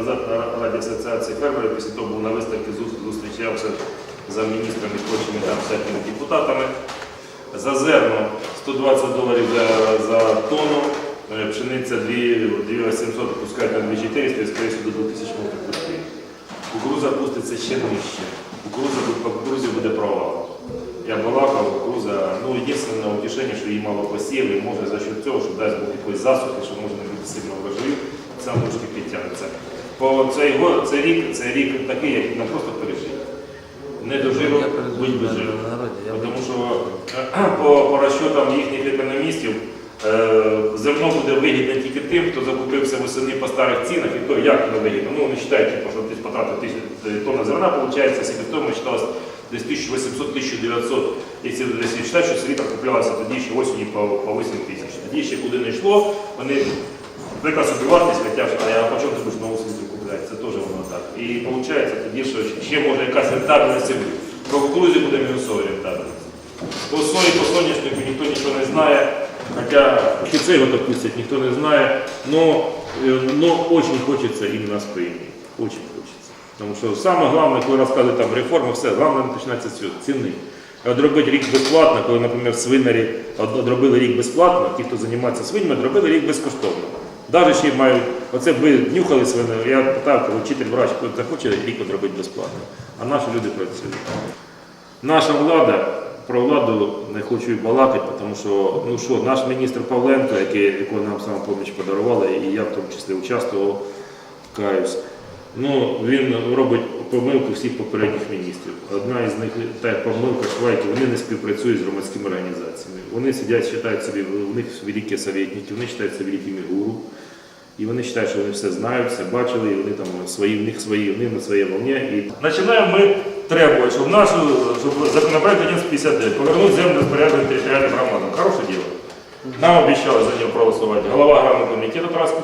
назад на Раді Асоціації фермерів, після того був на виставці, зустрічався з міністрами і там всякими депутатами. За зерно 120 доларів за, за тонну, е, пшениця 2800, пускають на 2400, і скоріше до 2000 можуть пусти. Кукуруза пуститься ще нижче. Кукуруза по кукурузі буде провал. Я балакав, кукуруза, ну єдине утішення, що її мало посіяли, може за счет цього, що дасть Бог якоїсь засухи, що може не бути сильно врожаю, сам трошки підтягнеться. Бо цей, го- цей рік, цей рік такий, як нам просто пережити. Не дожив, будь би жив. Тому що е, по, по розчетам їхніх економістів е, зерно буде вигідне тільки тим, хто закупився восени по старих цінах, і то як воно вигідно. Ну, вони вважають, що ти потратив тисячу тонн зерна, виходить, себестоїмость вважалась десь 1800-1900, якщо десь вважати, що селітра куплялася тоді ще осінню по, по 8 тисяч. Тоді ще куди не йшло, вони Приказ собівартість, хоча я по чому ти І виходить тоді, що ще може якась рентабельність. Про кукурузі буде мінусова рентабельність. По сої, по соняшнику ніхто нічого не знає, хоча офіцер його допустять, ніхто не знає, е, но очень хочеться іменно сприйняти. Очень хочеться. Тому що саме головне, коли розказують там реформи, все, головне починається з ціни. От робити рік безплатно, коли, наприклад, свинарі одробили рік безплатно, ті, хто займається свиньми, зробили рік безкоштовно. Навіть ще мають, оце ви нюхали свини, я питав, коли вчитель врач, захоче рік робити безплатно. А наші люди працюють. Наша влада, про владу не хочу і балакати, тому що, ну що, наш міністр Павленко, який, якого нам самопоміч подарували, і я в тому числі участвував, каюсь. Ну, він робить помилку всіх попередніх міністрів. Одна із них та помилка Швайки, вони не співпрацюють з громадськими організаціями. Вони сидять, вважають собі, у них великі советники, вони вважаються великими гуру. І вони вважають, що вони все знають, все бачили, і вони там свої, в них свої, вони на своїй волні. І... Починаємо ми требувати, щоб наш щоб законопроект 1159 повернути землю розпорядження територіальним громадам. Хороше діло. Нам обіцяли за нього проголосувати. Голова аграрного комітету Тарас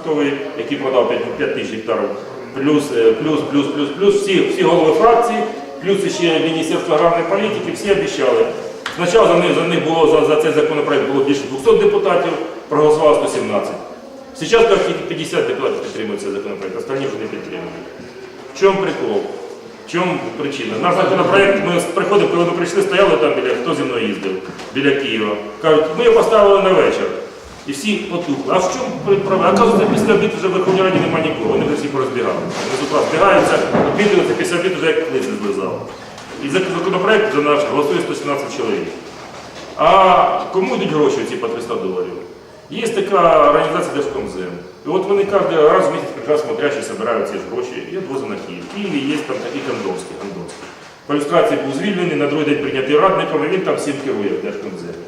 який продав 5, 5 тисяч гектарів, плюс, е, плюс, плюс, плюс, плюс, всі, всі голови фракції, плюс ще Міністерство аграрної політики, всі обіцяли. Спочатку за них, за них було за, за цей законопроект було більше 200 депутатів, проголосувало 117. Зараз тільки 50 депутатів підтримують цей законопроект, остальні вже не підтримують. В чому прикол? В чому причина? Наш законопроект, ми приходимо, коли ми прийшли, стояли там біля, хто зі мною їздив, біля Києва. Кажуть, ми його поставили на вечір. І всі потухли. А в чому проблема? Оказується, після обіду вже в Верховній Раді немає нікого, вони вже всі порозбігалися. Вони з утра збігаються, обідуються, після обіду вже як лице злизали. І за законопроект за наш голосує 117 чоловік. А кому йдуть гроші ці по 300 доларів? Є така організація Держкомзем. І от вони кожен раз в місяць якраз смотрящі збирають ці гроші і відвозять на Київ. В Києві є там такі кондовські. По ілюстрації був звільнений, на другий день прийнятий радником, і він там всім керує в Держкомземі.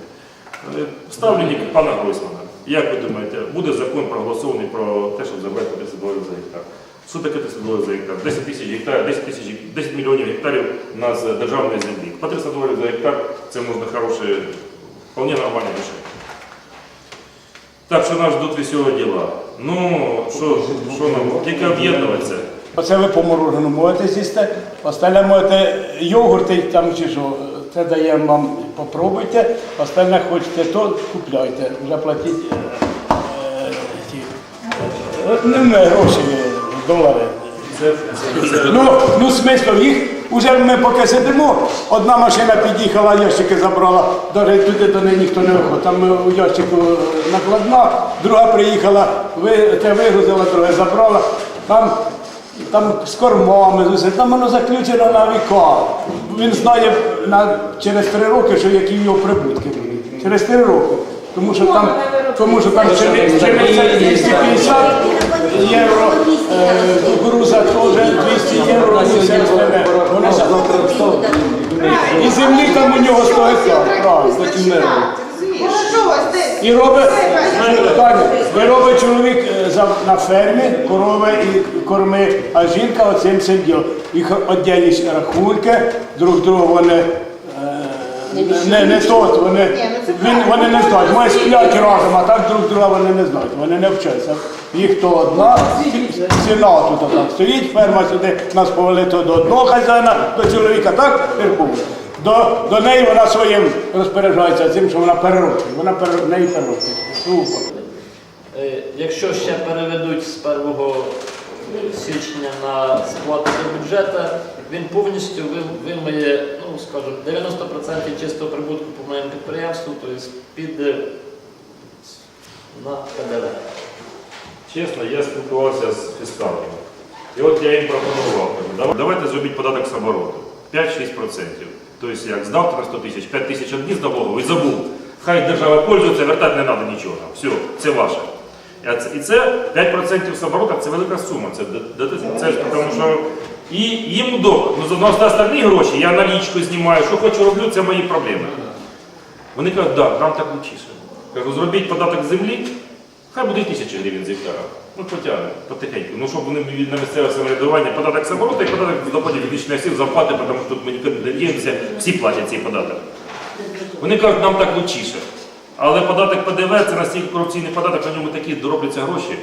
Е, Ставленник пана Гройсмана. Як ви думаєте, буде закон проголосований про те, щоб забрати 30 доларів за гектар? Що таке 30 доларів за гектар? 10 тисяч гектарів, 10 тисяч, 10 мільйонів гектарів у нас державної землі. По 300 доларів за гектар це можна хороше, вполне нормальне рішення. Так що нас ждуть веселі діла. Ну, що, що нам, тільки об'єднуватися. Оце ви по мороженому можете з'їсти, остальне йогурти там чи що. Це даємо вам, попробуйте, остальне хочете то, купляйте, вже платіть е, е, е, не, не гроші, долари. Це, це, Ну, ну смисл їх. Уже ми поки сидимо, одна машина під'їхала, ящики забрала, навіть туди до неї ніхто не виходить. Там е, у ящику е, накладна, друга приїхала, те вигрузила, друге забрала. Там, там з кормами, з усе, там воно заключено на віка. Він знає на, через три роки, що які його прибутки будуть. Через три роки. Тому що там, тому що там пшени- 250 євро, е, кукуруза теж 200 євро, і все остальне. Воно І землі там у нього 100 гектар, правильно. І робить, і робить чоловік е, на фермі, корови і корми, а жінка оцим цим ділом. Їх віддільні рахунки, друг другу вони е, не, не тот, вони, він, вони не знають. Ми сплять разом, а так друг друга вони не знають, вони не вчаться. Їх то одна, ціна тут так стоїть, ферма сюди нас повели то до одного хазяїна, до чоловіка, так? Тепер до, до неї вона своїм розпоряджається цим, що вона переробить. Вона пере- в неї переробить. Е, Якщо ще переведуть з первого січня на сплату до бюджету, він повністю ви- вимиє, ну скажімо, 90% чистого прибутку по моєму підприємству, тобто піде на ПДВ. Чесно, я спілкувався з фіскалами. І от я їм пропонував, давайте зробіть податок з обороту. 5-6%. Тобто як здав на 100 тисяч, 5 тисяч одні налоговий і забув. Хай держава пользується, вертати не треба нічого. Все, це ваше. І це 5% з оборота це велика сума. Це, це, ж тому що і їм удобно. Ну, на остальні гроші я налічку знімаю, що хочу роблю, це мої проблеми. Вони кажуть, так, да, нам так лучіше. Кажу, зробіть податок землі, хай буде тисяча гривень з гектара. Ну, потягне, потихеньку. Ну, щоб вони на місцеве самоврядування податок з оборота і податок доходів фізичних сил зарплати, тому що тут ми нікуди не діємося, всі платять цей податок. Вони кажуть, нам так лучіше. Але податок ПДВ це настільки корупційний податок, на ньому такі доробляться гроші.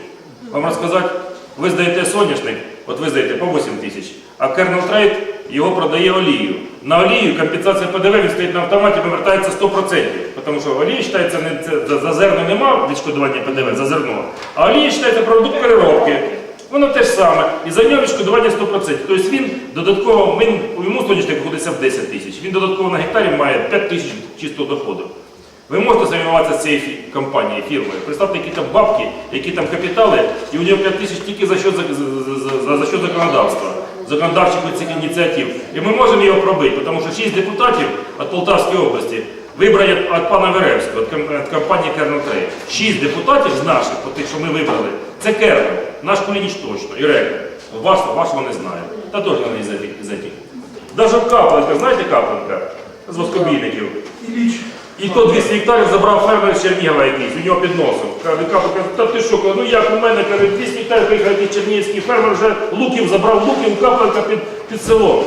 Вам розказати, ви здаєте соняшник, от ви здаєте по 8 тисяч, а Kernel Trade його продає олію. На олію компенсація ПДВ він стоїть на автоматі, повертається 100%. Тому що олія вважається, не, за, за зерно нема відшкодування ПДВ за зерно, а олія вважається продукт переробки. Воно те ж саме. І за нього відшкодування 100%. Тобто він додатково, він, йому соняшник виходиться в 10 тисяч. Він додатково на гектарі має 5 тисяч чистого доходу. Ви можете займатися цією компанією, фірмою. Представте, які там бабки, які там капітали, і у нього 5 тисяч тільки за що, за, за, за, за що законодавства, законодавчих цих ініціатив. І ми можемо його пробити, тому що 6 депутатів від Полтавської області вибрані від пана Веревського, від, ком- від компанії Trade. 6 депутатів з наших, тих, що ми вибрали, це Кернел, наш Кулініч точно, і Рекер. Ваш, вашого не знаю. Та теж вони із. Із этих. Капленка, знаєте Капленка? З воскобійників. І то 200 гектарів забрав фермер Чернігова якийсь, у нього під носом. Каже, каже, та ти що, ну як у мене, каже, 200 гектарів приїхав чернігівський фермер, вже луків забрав луків, капелька під, під селом.